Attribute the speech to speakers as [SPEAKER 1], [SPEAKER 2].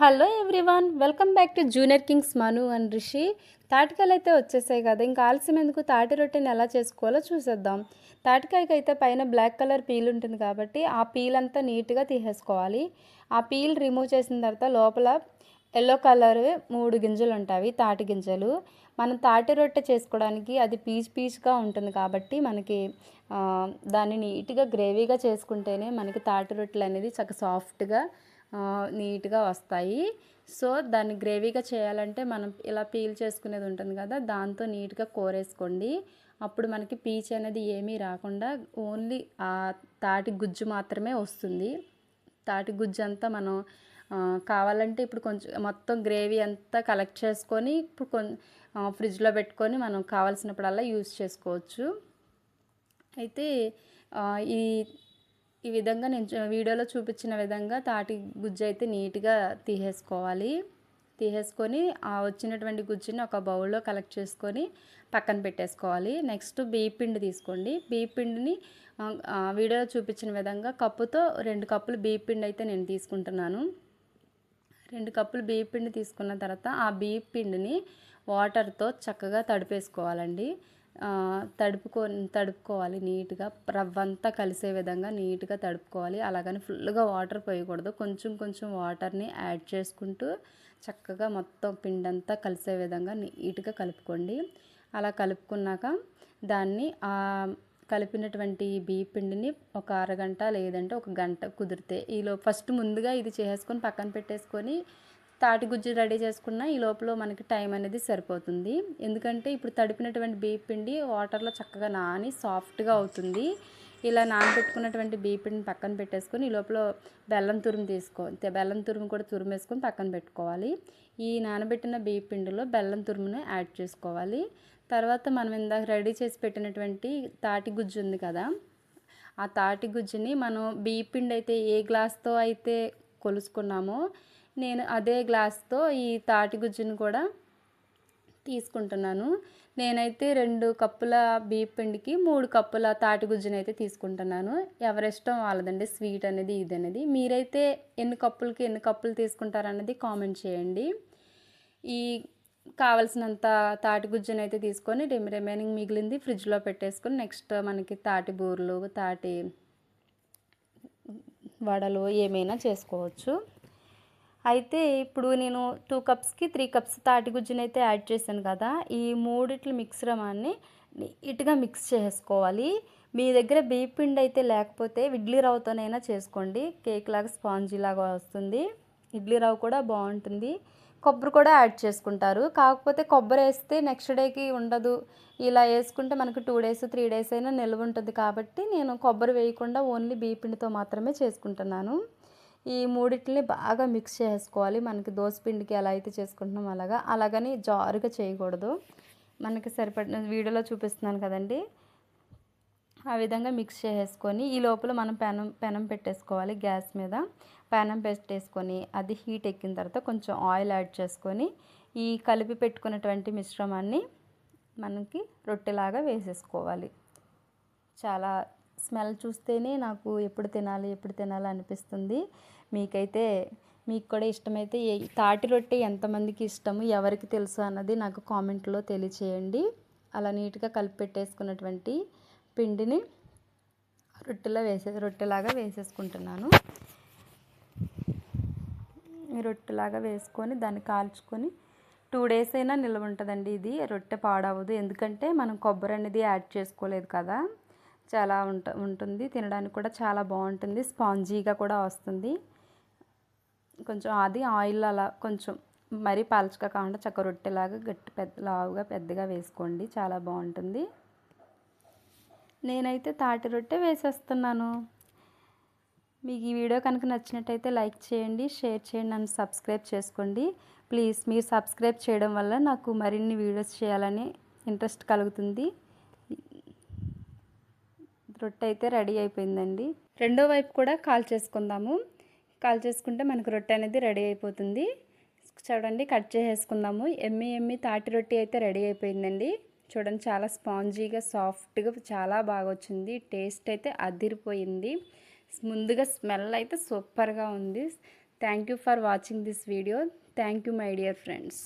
[SPEAKER 1] Hello everyone welcome back to Junior Kings Manu and Rishi. తాటికాయలు అయితే వచ్చేసాయి కదా ఇంకా ఆలస్యం ఎందుకు? తాటి రొట్టెని ఎలా చేసుకోవాలో చూసేద్దాం. తాటికాయకి అయితే పైన బ్లాక్ కలర్ పీల్ ఉంటుంది కాబట్టి ఆ పీల్ అంతా నీట్గా తీసేసుకోవాలి. ఆ పీల్ రిమూవ్ చేసిన తర్వాత లోపల ఎల్లో కలర్ మూడు గింజలు ఉంటాయి తాటి గింజలు. మనం తాటి రొట్టె చేసుకోవడానికి అది పీచ్ పీచ్గా ఉంటుంది కాబట్టి మనకి దాన్ని నీట్గా గ్రేవీగా చేసుకుంటేనే మనకి తాటి రొట్టెలు అనేది చక్కగా సాఫ్ట్గా నీట్గా వస్తాయి. సో దాన్ని గ్రేవీగా చేయాలంటే మనం ఇలా పీల్ చేసుకునేది ఉంటుంది కదా దాంతో నీట్గా కోరేసుకోండి. అప్పుడు మనకి పీచ్ అనేది ఏమీ రాకుండా ఓన్లీ ఆ తాటి గుజ్జు మాత్రమే వస్తుంది. తాటి గుజ్జు అంతా మనం కావాలంటే ఇప్పుడు కొంచెం మొత్తం గ్రేవీ అంతా కలెక్ట్ చేసుకొని ఇప్పుడు కొం ఫ్రిడ్జ్లో పెట్టుకొని మనం కావాల్సినప్పుడల్లా యూజ్ చేసుకోవచ్చు. అయితే ఈ ఈ విధంగా నేను వీడియోలో చూపించిన విధంగా తాటి గుజ్జు అయితే నీట్గా తీసేసుకోవాలి. తీసేసుకొని ఆ వచ్చినటువంటి గుజ్జుని ఒక బౌల్లో కలెక్ట్ చేసుకొని పక్కన పెట్టేసుకోవాలి. నెక్స్ట్ బియ్య పిండి తీసుకోండి. బియ్య పిండిని వీడియోలో చూపించిన విధంగా కప్పుతో రెండు కప్పులు బియ్య పిండి అయితే నేను తీసుకుంటున్నాను. రెండు కప్పులు బియ్య పిండి తీసుకున్న తర్వాత ఆ బియ్య పిండిని వాటర్తో చక్కగా తడిపేసుకోవాలండి. తడుపుకో తడుపుకోవాలి నీట్గా. రవ్వంతా కలిసే విధంగా నీట్గా తడుపుకోవాలి. అలాగని ఫుల్గా వాటర్ పోయకూడదు. కొంచెం కొంచెం వాటర్ని యాడ్ చేసుకుంటూ చక్కగా మొత్తం పిండంతా కలిసే విధంగా నీట్గా కలుపుకోండి. అలా కలుపుకున్నాక దాన్ని కలిపినటువంటి బియ్య పిండిని ఒక అరగంట లేదంటే ఒక గంట కుదిరితే ఈలో ఫస్ట్ ముందుగా ఇది చేసుకొని పక్కన పెట్టేసుకొని తాటి గుజ్జు రెడీ చేసుకున్న ఈ లోపల మనకి టైం అనేది సరిపోతుంది. ఎందుకంటే ఇప్పుడు తడిపినటువంటి బియ్య పిండి వాటర్లో చక్కగా నాని సాఫ్ట్గా అవుతుంది. ఇలా నానబెట్టుకున్నటువంటి బియ్య పిండిని పక్కన పెట్టేసుకొని ఈ లోపల బెల్లం తురుము తీసుకో బెల్లం తురుము కూడా తురిమేసుకొని పక్కన పెట్టుకోవాలి. ఈ నానబెట్టిన బియ్య పిండిలో బెల్లం తురుమును యాడ్ చేసుకోవాలి. తర్వాత మనం ఇందాక రెడీ చేసి పెట్టినటువంటి తాటి గుజ్జు ఉంది కదా ఆ తాటి గుజ్జుని మనం బియ్య పిండి అయితే ఏ గ్లాస్తో అయితే కొలుసుకున్నామో నేను అదే గ్లాస్తో ఈ తాటి గుజ్జుని కూడా తీసుకుంటున్నాను. నేనైతే రెండు కప్పుల బీప్ పిండికి మూడు కప్పుల తాటి గుజ్జుని అయితే తీసుకుంటున్నాను. ఎవరిష్టం వాళ్ళదండి స్వీట్ అనేది ఇది అనేది. మీరైతే ఎన్ని కప్పులకి ఎన్ని కప్పులు తీసుకుంటారన్నది కామెంట్ చేయండి. ఈ కావలసినంత తాటి గుజ్జుని అయితే తీసుకొని రిమ్ రిమైనింగ్ మిగిలింది ఫ్రిడ్జ్లో పెట్టేసుకొని నెక్స్ట్ మనకి తాటి బూరెలు తాటి వడలు ఏమైనా చేసుకోవచ్చు. అయితే ఇప్పుడు నేను టూ కప్స్కి త్రీ కప్స్ తాటి గుజ్జుని అయితే యాడ్ చేశాను కదా ఈ మూడిట్ల మిక్సరమాన్ని నీట్గా మిక్స్ చేసుకోవాలి. మీ దగ్గర బీపిండి అయితే లేకపోతే ఇడ్లీ రవ్వతోనైనా చేసుకోండి. కేక్ లాగా స్పాంజీ లాగా వస్తుంది. ఇడ్లీ రవ్వ కూడా బాగుంటుంది. కొబ్బరి కూడా యాడ్ చేసుకుంటారు. కాకపోతే కొబ్బరి వేస్తే నెక్స్ట్ డేకి ఉండదు. ఇలా వేసుకుంటే మనకు టూ డేస్ త్రీ డేస్ అయినా నిల్వ ఉంటుంది కాబట్టి నేను కొబ్బరి వేయకుండా ఓన్లీ బీపిండితో మాత్రమే చేసుకుంటున్నాను. ఈ మూడిటిని బాగా మిక్స్ చేసుకోవాలి. మనకి పిండికి ఎలా అయితే చేసుకుంటున్నాం అలాగా. అలాగని జారుగా చేయకూడదు. మనకి సరిపడిన వీడియోలో చూపిస్తున్నాను కదండి. ఆ విధంగా మిక్స్ చేసేసుకొని ఈ లోపల మనం పెనం పెనం పెట్టేసుకోవాలి గ్యాస్ మీద. పెనం పెట్టేసుకొని అది హీట్ ఎక్కిన తర్వాత కొంచెం ఆయిల్ యాడ్ చేసుకొని ఈ కలిపి పెట్టుకున్నటువంటి మిశ్రమాన్ని మనకి రొట్టెలాగా వేసేసుకోవాలి. చాలా స్మెల్ చూస్తేనే నాకు ఎప్పుడు తినాలి ఎప్పుడు తినాలి అనిపిస్తుంది. మీకైతే మీకు కూడా ఇష్టమైతే ఏ తాటి రొట్టె ఎంతమందికి ఇష్టము ఎవరికి తెలుసు అన్నది నాకు కామెంట్లో తెలియచేయండి. అలా నీట్గా కలిపి పెట్టేసుకున్నటువంటి పిండిని రొట్టెలో వేసే రొట్టెలాగా వేసేసుకుంటున్నాను. రొట్టెలాగా వేసుకొని దాన్ని కాల్చుకొని టూ డేస్ అయినా నిల్వ ఉంటుందండి ఇది. రొట్టె పాడవదు. ఎందుకంటే మనం కొబ్బరి అనేది యాడ్ చేసుకోలేదు కదా. చాలా ఉంట ఉంటుంది. తినడానికి కూడా చాలా బాగుంటుంది. స్పాంజీగా కూడా వస్తుంది. కొంచెం అది ఆయిల్ అలా కొంచెం మరీ పలచగా కాకుండా చక్క రొట్టెలాగా గట్టి పెద్ద లావుగా పెద్దగా వేసుకోండి. చాలా బాగుంటుంది. నేనైతే తాటి రొట్టె వేసేస్తున్నాను. మీకు ఈ వీడియో కనుక నచ్చినట్టయితే లైక్ చేయండి షేర్ చేయండి నన్ను సబ్స్క్రైబ్ చేసుకోండి. ప్లీజ్ మీరు సబ్స్క్రైబ్ చేయడం వల్ల నాకు మరిన్ని వీడియోస్ చేయాలని ఇంట్రెస్ట్ కలుగుతుంది. రొట్టె అయితే రెడీ అయిపోయిందండి. రెండో వైపు కూడా కాల్ చేసుకుందాము. కాల్ చేసుకుంటే మనకు రొట్టె అనేది రెడీ అయిపోతుంది. చూడండి కట్ చేసేసుకుందాము. ఎమ్మి ఎమ్మి తాటి రొట్టె అయితే రెడీ అయిపోయిందండి. చూడండి చాలా స్పాంజీగా సాఫ్ట్గా చాలా బాగా వచ్చింది. టేస్ట్ అయితే అదిరిపోయింది. ముందుగా స్మెల్ అయితే సూపర్గా ఉంది. Thank you for watching this video. Thank you my dear friends.